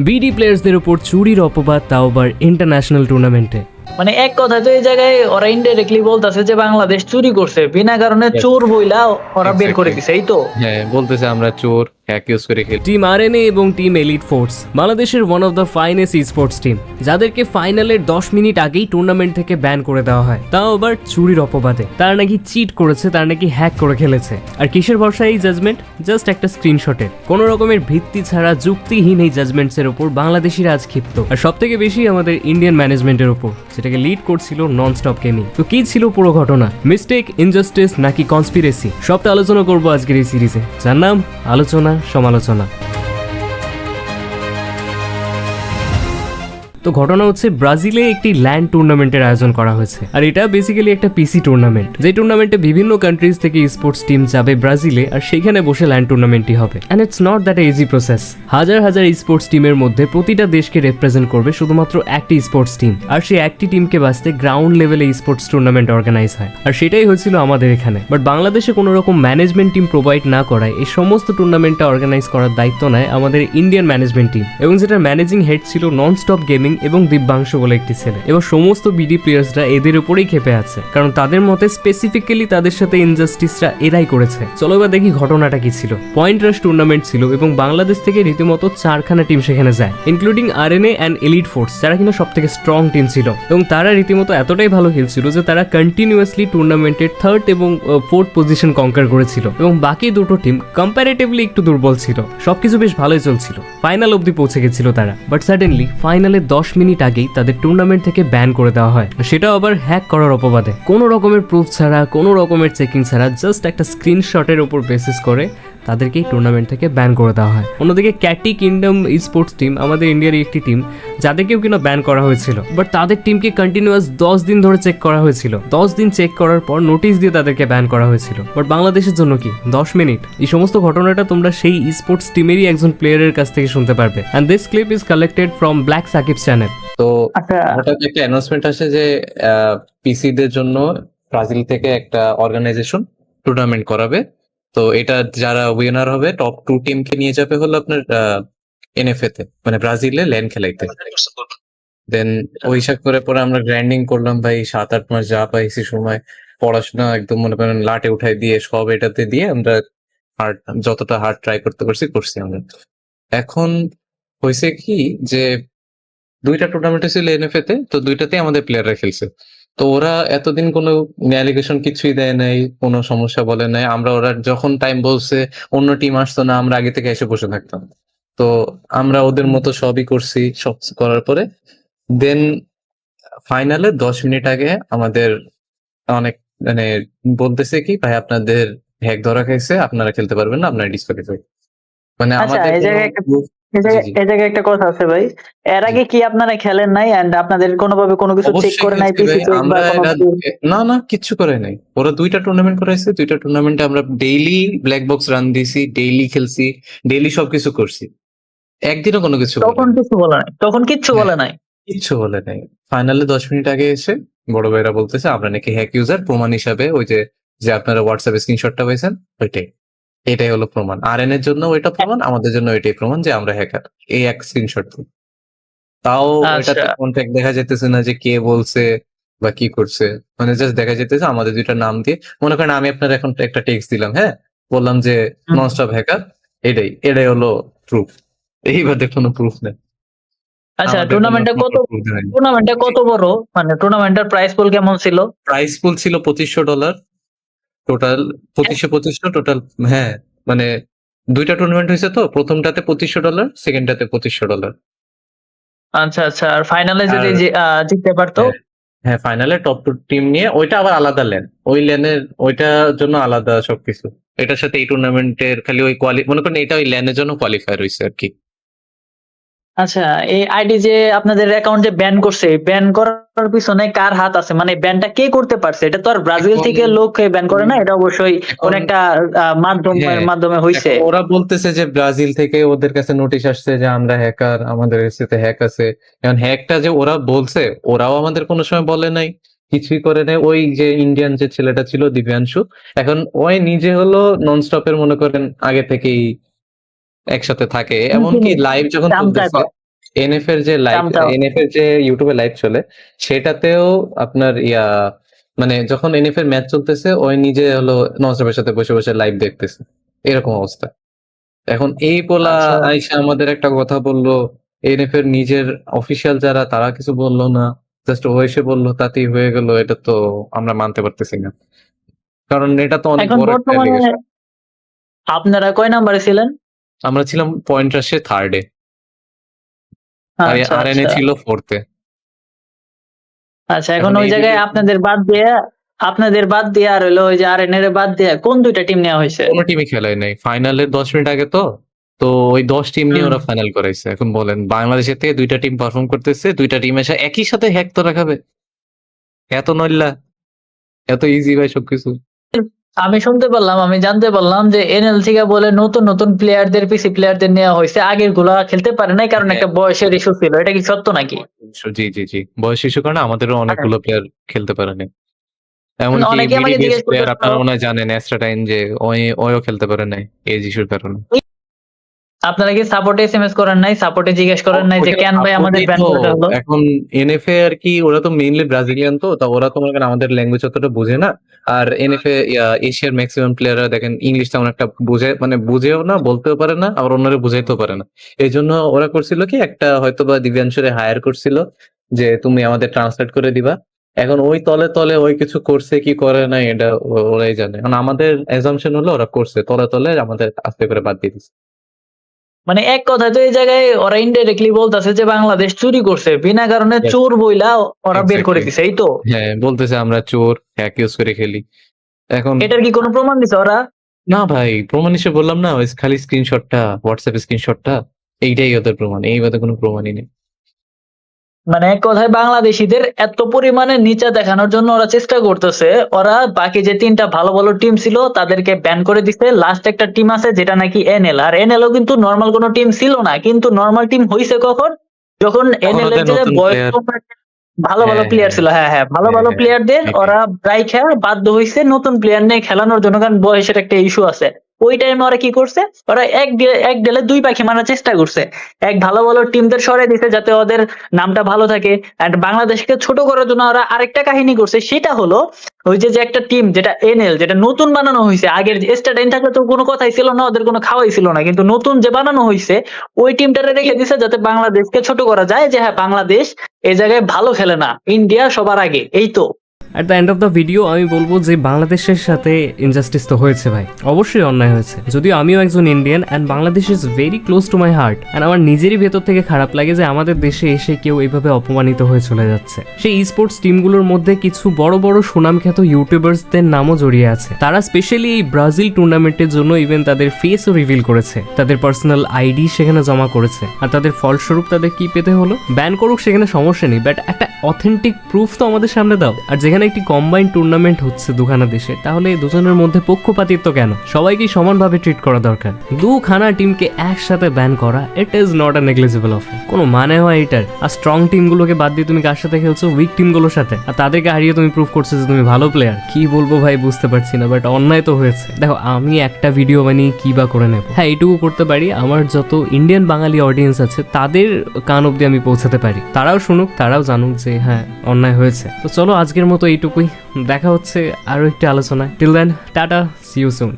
BD প্লেয়ার্সদের উপর চুরির অপবাদ তাও আবার ইন্টারন্যাশনাল টুর্নামেন্টে মানে এক কথা তো এই জায়গায় ওরা ইনডাইরেক্টলি বলতেছে যে বাংলাদেশ চুরি করছে বিনা কারণে চোর বইলা ওরা বের করে দিছে এই তো? হ্যাঁ বলতেছে আমরা চোর। হ্যাক করে খেলি টিম আরএনএ এবং টিম এলিট ফোর্স বাংলাদেশের one of the finest sports team যাদেরকে ফাইনালের দশ মিনিট আগেই টুর্নামেন্ট থেকে ব্যান করে দেওয়া হয়। তাও আবার চুরির অপবাদে। তারা নাকি চিট করেছে, তারা নাকি হ্যাক করে খেলেছে। আর কিসের ভরসা এই জাজমেন্ট জাস্ট একটা স্ক্রিনশটের কোনো রকমের ভিত্তি ছাড়া যুক্তিহীন এই জাজমেন্টসের উপর বাংলাদেশিরা আজ ক্ষিপ্ত। আর সব থেকে বেশি আমাদের ইন্ডিয়ান ম্যানেজমেন্টের উপর, যেটাকে লিড করছিল নন স্টপ গেমিং তো কি ছিল পুরো ঘটনা? মিস্টেক ইনজাস্টিস নাকি কনস্পিরেসি সবটা আলোচনা করব আজকের এই সিরিজে যার নাম, আলোচনা সমালোচনা। তো ঘটনা হচ্ছে ব্রাজিলে একটি ল্যান্ড টুর্নামেন্টের আয়োজন করা হয়েছে। আর এটা বেসিক্যালি একটা পিসি টুর্নামেন্ট যে টুর্নামেন্টে বিভিন্ন কান্ট্রিজ থেকে স্পোর্টস টিম যাবে ব্রাজিলে, আর সেখানে বসে ল্যান্ড টুর্নামেন্টই হবে। And it's not that easy process হাজার হাজার স্পোর্টস টিমের মধ্যে প্রতিটা দেশকে রিপ্রেজেন্ট করবে শুধুমাত্র একটি স্পোর্টস টিম আর সেই একটি টিমকে বাঁচতে গ্রাউন্ড লেভেলে স্পোর্টস টুর্নামেন্ট অর্গানাইজ হয়। আর সেটাই হয়েছিল আমাদের এখানে। বাট বাংলাদেশে কোনো রকম ম্যানেজমেন্ট টিম প্রোভাইড না করায় এই সমস্ত টুর্নামেন্টটা অর্গানাইজ করার দায়িত্ব নেয় আমাদের ইন্ডিয়ান ম্যানেজমেন্ট টিম এবং যেটার ম্যানেজিং হেড ছিল নন স্টপ গেমিং এবং দিব্যাংশ বলে একটি ছেলে। এবং সমস্ত বিডি প্লেয়ার্সরা এদের উপরেই খেপে আছে, কারণ তাদের মতে স্পেসিফিক্যালি তাদের সাথে ইনজাস্টিসরা এরাই করেছে। চলো এবার দেখি ঘটনাটা কি ছিল। পয়েন্ট রাশ টুর্নামেন্ট ছিল এবং বাংলাদেশ থেকে রীতিমতো চারখানা টিম সেখানে যায় including RNA and elite force যারা কিনা সব থেকে স্ট্রং টিম ছিল। এবং তারা রীতিমতো এতটাই ভালো খেলছিল যে তারা কন্টিনিউয়াসলি টুর্নামেন্টের থার্ড এবং ফোর্থ পজিশন কঙ্কার করেছিল। এবং বাকি দুটো টিম কম্প্যারেটিভলি একটু দুর্বল ছিল। সবকিছু বেশ ভালোই চলছিল। ফাইনাল অবধি পৌঁছে গেছিল তারা। বাট সাডেনলি ফাইনালে দশ মিনিট আগেই তাদের টুর্নামেন্ট থেকে ব্যান করে দেওয়া হয়। সেটা আবার হ্যাক করার অপবাদে। কোনো রকমের প্রুফ ছাড়া, কোনো রকমের চেকিং ছাড়া জাস্ট একটা স্ক্রিনশটের উপর বেসিস করে তাদেরকেই টুর্নামেন্ট থেকে ব্যান করে দেওয়া হয়। অন্যদিকে ক্যাটি কিংডম স্পোর্টস টিম আমাদের ইন্ডিয়ার একটি টিম যাদেরকেও কিনা ব্যান করা হয়েছিল। বাট তাদের টিমকে কন্টিনিউয়াস দশ দিন ধরে চেক করা হয়েছিল। দশ দিন চেক করার পর নোটিশ দিয়ে তাদেরকে ব্যান করা হয়েছিল। বাট বাংলাদেশের জন্য কি? দশ মিনিট এই সমস্ত ঘটনাটা তোমরা সেই স্পোর্টস টিমেরই একজন প্লেয়ারের কাছ থেকে শুনতে পারবে। And this clip is collected from black Sakib channel তো আচ্ছা। হঠাৎ একটা অ্যানাউন্সমেন্ট আসে যে পিসিদের জন্য ব্রাজিল থেকে একটা অর্গানাইজেশন টুর্নামেন্ট করাবে। তো এটা যারা উইনার হবে টপ টু টিমকে নিয়ে যাবে হলো আপনার এনএফএ তে মানে ব্রাজিলে ল্যান্ড খেলাইতে। দেন ওই হিসাব করে পরে আমরা গ্র্যান্ডিং করলাম, ভাই সাত আট মাস যা পাইছি সময়, পড়াশোনা একদম মনে করেন লাটে উঠাই দিয়ে, সব এটাতে দিয়ে আমরা হার্ড যতটা হার্ড ট্রাই করতে পারছি, করছি আমরা। এখন হয়েছে কি যে, দুইটা টুর্নামেন্ট ছিল এনএফএ তে, তো দুইটাতে আমাদের প্লেয়াররা খেলছে। তো ওরা এতদিন কোনো অ্যালিগেশন কিছুই দেয় নাই কোনো সমস্যা বলে নাই। আমরা ওরা যখন টাইম বলছে অন্য টিম আসতো না আমরা আগে থেকে এসে বসে থাকতাম। তো আমরা ওদের মতো সবই করছি সব করার পরে। দেন ফাইনালে দশ মিনিট আগে আমাদের অনেক মানে বলতেছে কি ভাই আপনাদের হ্যাক ধরা খাইছে আপনারা খেলতে পারবেন না আপনারা ডিসকোয়ালিফাই মানে আচ্ছা, আমাদের এই জায়গায় একটা কথা আছে ভাই। এর আগে কি আপনারা খেলেন নাই? এন্ড আপনাদের কোনোভাবে কোনো কিছু চেক করে নাই? না না কিচ্ছু করে নাই। ওরা দুইটা টুর্নামেন্ট করাইছে দুইটা টুর্নামেন্টে আমরা ডেইলি ব্ল্যাক বক্স রান দিছি ডেইলি খেলছি ডেইলি সবকিছু করছি। একদিনও কোনো কিছু তখন কিছু বলে নাই। তখন কিচ্ছু হ্যাঁ। বলে নাই? কিচ্ছু বলে নাই। ফাইনালে দশ মিনিট আগে এসে বড় ভাইরা বলতেছে আমরা নাকি হ্যাক ইউজার প্রমাণ হিসাবে ওই যে যে আপনারা হোয়াটসঅ্যাপে স্ক্রিনশটটা পাইছেন ওইটাই। এটাই হলো প্রমাণ। আরএন এর জন্য ওইটা প্রমাণ আমাদের জন্য এটাই প্রমাণ যে আমরা হ্যাকার এই এক স্ক্রিনশট তাও আচ্ছা। ওইটাতে কন্ট্যাক্ট দেখা যেতেছে না যে কে বলছে বা কি করছে। মানে জাস্ট দেখা যেতেছে আমাদের দুইটা নাম দিয়ে। মনে করেন আমি আপনার এখন একটা টেক্সট দিলাম হ্যাঁ? বললাম যে হুম। নন হ্যাকার এটাই এটাই হলো প্রুফ এই বাদে কোনো প্রুফ নেই। আচ্ছা টুর্নামেন্টে কত টুর্নামেন্টে কত বড়? মানে টুর্নামেন্টের প্রাইস পুল কেমন ছিল? প্রাইস পুল ছিল পঁচিশশো ডলার টোটাল পঁচিশশো পঁচিশশো টোটাল হ্যাঁ মানে দুইটা টুর্নামেন্ট হয়েছে তো প্রথমটাতে পঁচিশশো ডলার সেকেন্ডটাতে পঁচিশশো ডলার আচ্ছা আচ্ছা আর ফাইনালে যদি জিততে পারতো? হ্যাঁ ফাইনালে টপ টু টিম নিয়ে ওইটা আবার আলাদা লেন। ওই লেনের ওইটার জন্য আলাদা সবকিছু। এটার সাথে এই টুর্নামেন্টের খালি ওই কোয়ালি মনে করেন এটা ওই লেনের জন্য কোয়ালিফায়ার হয়েছে আর কি। আচ্ছা এই আইডি যে আপনাদের অ্যাকাউন্ট যে ব্যান করছে ব্যান করার পিছনে কার হাত আছে? মানে ব্যানটা কে করতে পারছে? এটা তো আর ব্রাজিল থেকে লোক ব্যান করে না? এটা অবশ্যই কোন একটা মাধ্যমের হ্যাঁ, মাধ্যমে হইছে। ওরা বলতেছে যে ব্রাজিল থেকে ওদের কাছে নোটিশ আসছে যে আমরা হ্যাকার আমাদের কাছে হ্যাক আছে। এখন হ্যাকটা যে ওরা বলছে ওরাও আমাদের কোনো সময় বলে নাই। কিছুই করে নাই। ওই যে ইন্ডিয়ান যে ছেলেটা ছিল দিব্যাংশু এখন ওই নিজে হলো নন স্টপের মনে করেন আগে থেকেই একসাথে থাকে। এমনকি লাইভ যখন চলতেছে এনএফ এর যে লাইভ এনএফ এর যে ইউটিউবে লাইভ চলে সেটাতেও আপনার ইয়া মানে যখন এনএফ এর ম্যাচ চলতেছে ওই নিজে হলো নজরের সাথে বসে বসে লাইভ দেখতেছে। এরকম অবস্থা। এখন এই পোলা আচ্ছা। আইসা আমাদের একটা কথা বলল এনএফ এর নিজের অফিসিয়াল যারা তারা কিছু বলল না। জাস্ট ও এসে বলল তাতেই হয়ে গেল এটা তো আমরা মানতে পারতেছি না। কারণ এটা তো অনেক বড়। আপনারা কয় নাম্বারে ছিলেন? আমরা ছিলাম পয়েন্ট রাশে থার্ডে আর আচ্ছা, এনে আচ্ছা। ছিল ফোর্থে আচ্ছা এখন ওই জায়গায় আপনাদের বাদ দিয়ে আপনাদের বাদ দিয়ে আর হলো ওই যে আর এর বাদ দিয়ে কোন দুইটা টিম নেওয়া হয়েছে? কোনো টিমই খেলায় নাই। ফাইনালের দশ মিনিট আগে তো তো ওই দশ টিম নিয়ে ওরা ফাইনাল করাইছে। এখন বলেন বাংলাদেশের থেকে দুইটা টিম পারফর্ম করতেছে দুইটা টিম এসে একই সাথে হ্যাক তো রাখাবে এত নইল্লা এত ইজি ভাই সবকিছু। আমি শুনতে পারলাম আমি জানতে পারলাম যে এনএল থেকে বলে নতুন নতুন প্লেয়ারদের পিসি প্লেয়ারদের নেওয়া হয়েছে। আগেরগুলা খেলতে পারে নাই কারণ হ্যাঁ। একটা বয়সের ইস্যু ছিল। এটা কি সত্য নাকি? জি জি জি। বয়স ইস্যু কারণে আমাদেরও অনেকগুলো প্লেয়ার খেলতে পারেনি এমনকি প্লেয়ার আপনারা মনে জানেন এস্ট্রাটাইন যে ওই ওইও খেলতে পারে নাই এজ ইস্যুর কারণে। আপনারা কি সাপোর্টে এসএমএস করেন নাই? সাপোর্টে জিজ্ঞেস করেন নাই যে কেন ভাই আমাদের ব্যান তো। করতে হলো? এখন এনএফএ আর কি ওরা তো মেইনলি ব্রাজিলিয়ান তো তা ওরা তো মনে করেন আমাদের ল্যাঙ্গুয়েজ অতটা বোঝে না। আর এনএফএ এশিয়ার ম্যাক্সিমাম প্লেয়াররা দেখেন ইংলিশ তেমন একটা বুঝে মানে বুঝেও না বলতেও পারে না আবার অন্যরা বুঝাইতেও পারে না। এই জন্য ওরা করছিল কি একটা হয়তো বা দিব্যাংশুরে হায়ার করছিল যে তুমি আমাদের ট্রান্সলেট করে দিবা। এখন ওই তলে তলে ওই কিছু করছে কি করে না এটা ওরাই জানে। কারণ আমাদের এজাম্পশন হলো ওরা করছে তলে তলে আমাদের আস্তে করে বাদ দিয়ে দিচ্ছে। মানে এক কথায় তো এই জায়গায় ওরা ইনডাইরেক্টলি বলতেছে যে বাংলাদেশ চুরি করছে বিনা কারণে চোর বইলা ওরা বের করে. দিছে এই তো? হ্যাঁ বলতেছে আমরা চোর হ্যাক ইউজ করে খেলি। এখন এটার কি কোনো প্রমাণ দিছে ওরা? না ভাই প্রমাণ হিসেবে বললাম না খালি স্ক্রিনশটটা হোয়াটসঅ্যাপ স্ক্রিনশটটা এইটাই ওদের প্রমাণ এই বাদে কোনো প্রমাণই নেই। মানে এক কথায় বাংলাদেশিদের এত পরিমাণে নিচে দেখানোর জন্য ওরা চেষ্টা করতেছে। ওরা বাকি যে তিনটা ভালো ভালো টিম ছিল তাদেরকে ব্যান করে দিচ্ছে লাস্ট একটা টিম আছে যেটা নাকি এনএল আর এনএলও কিন্তু নর্মাল কোনো টিম ছিল না কিন্তু নর্মাল টিম হইছে কখন? যখন এনএল এর যে বয়স ভালো ভালো হ্যাঁ, প্লেয়ার হ্যাঁ। ছিল। হ্যাঁ। হ্যাঁ ভালো হ্যাঁ, ভালো হ্যাঁ, প্লেয়ারদের ওরা প্রায় খেলা বাধ্য হয়েছে নতুন প্লেয়ার নিয়ে খেলানোর জন্য কারণ বয়সের একটা ইস্যু আছে। ওই টাইমে ওরা কি করছে? ওরা এক এক ডেলে দুই পাখি মারার চেষ্টা করছে। এক ভালো ভালো টিমদের সরে দিছে যাতে ওদের নামটা ভালো থাকে। এন্ড বাংলাদেশকে ছোট করার জন্য ওরা আরেকটা কাহিনী করছে। সেটা হলো, ওই যে যে একটা টিম যেটা এনএল যেটা নতুন বানানো হয়েছে আগের স্টার্টাইন থাকলে তো কোনো কথাই ছিল না, ওদের কোনো খাওয়াই ছিল না। কিন্তু নতুন যে বানানো হয়েছে ওই টিমটারে রেখে দিছে যাতে বাংলাদেশকে ছোট করা যায় যে হ্যাঁ বাংলাদেশ এই জায়গায় ভালো খেলে না। ইন্ডিয়া সবার আগে। এই তো। At the end of the video আমি বলব যে বাংলাদেশের সাথে ইনজাস্টিস তো হয়েছে ভাই। অবশ্যই অন্যায় হয়েছে। যদিও আমিও একজন Indian and Bangladesh is very close to my heart and আমার নিজেরই ভেতর থেকে খারাপ লাগে যে আমাদের দেশে এসে কেউ এইভাবে অপমানিত হয়ে চলে যাচ্ছে। সেই স্পোর্টস টিমগুলোর মধ্যে কিছু বড় বড় সুনামখ্যাত ইউটিউবার্সদের নামও জড়িয়ে আছে। তারা স্পেশালি এই ব্রাজিল টুর্নামেন্টের জন্য ইভেন তাদের ফেসও রিভিল করেছে। তাদের পার্সোনাল আইডি সেখানে জমা করেছে। আর তাদের ফলস্বরূপ তাদের কি পেতে হলো? ব্যান করুক সেখানে সমস্যা নেই। বাট একটা অথেন্টিক প্রুফ তো আমাদের সামনে দাও। আর যেখানে একটি কম্বাইন্ড টুর্নামেন্ট হচ্ছে দুখানা দেশে। তাহলে দুজনের মধ্যে পক্ষপাতিত্ব কেন? সবাইকে সমানভাবে ট্রিট করা দরকার। দুখানা টিমকে একসাথে ব্যান করা it is not a negligible of কোনো মানে হয় এটার? আর স্ট্রং টিমগুলোকে বাদ দিয়ে তুমি কার সাথে খেলছো? উইক টিমগুলোর সাথে। আর তাদেরকে হারিয়ে তুমি প্রুফ করছ যে তুমি ভালো প্লেয়ার কি বলব ভাই, বুঝতে পারছি না বাট অন্যায় তো হয়েছে। দেখো, আমি একটা ভিডিও বানিয়ে কি বা করে নেব? হ্যাঁ এইটুকু করতে পারি। আমার যত ইন্ডিয়ান বাঙালি অডিয়েন্স আছে, তাদের কান অব্দি আমি পৌঁছাতে পারি। তারাও শুনুক, তারাও জানুক যে হ্যাঁ অন্যায় হয়েছে। তো চলো, আজকের মতো এইটুকুই। দেখা হচ্ছে আরও একটি আলোচনায়। Till then tata see you soon